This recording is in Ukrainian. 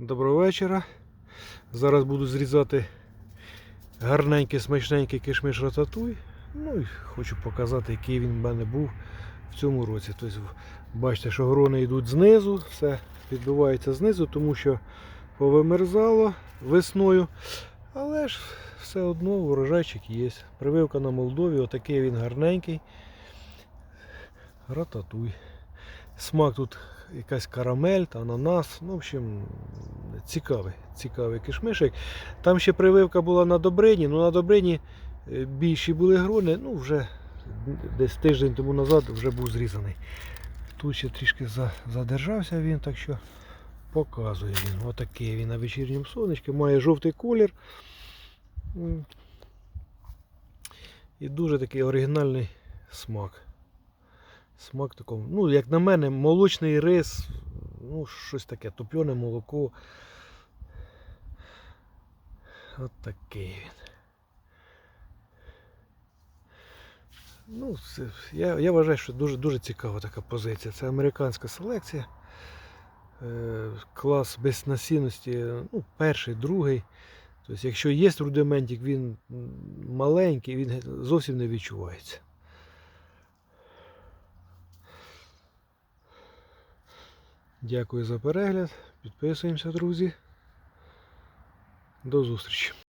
Доброго вечора. Зараз буду зрізати гарненький, смачненький кишмиш рататуй. Ну і хочу показати, який він в мене був в цьому році. Тобто, бачите, що грони йдуть знизу, все відбувається знизу, тому що повимерзало весною. Але ж все одно урожайчик є. Прививка на Молдові, отакий він гарненький. Рататуй. Смак тут якась карамель ананас. Ну, в общем, цікавий, цікавий кишмишик. Там ще прививка була на Добрині, ну на Добрині е, більші були грони, ну вже десь тиждень тому назад вже був зрізаний. Тут ще трішки задержався він, так що показує він. Отакий він на вечірньому сонечку, має жовтий колір. І дуже такий оригінальний смак. Смак такого, ну, як на мене, молочний рис, ну, щось таке, топлене молоко. От такий він. Ну, це, я, я вважаю, що дуже, дуже цікава така позиція. Це американська селекція. Е, клас безнасінності, ну, перший, другий. Тобто, якщо є рудиментик, він маленький, він зовсім не відчувається. Дякую за перегляд. Підписуємося, друзі. До зустрічі.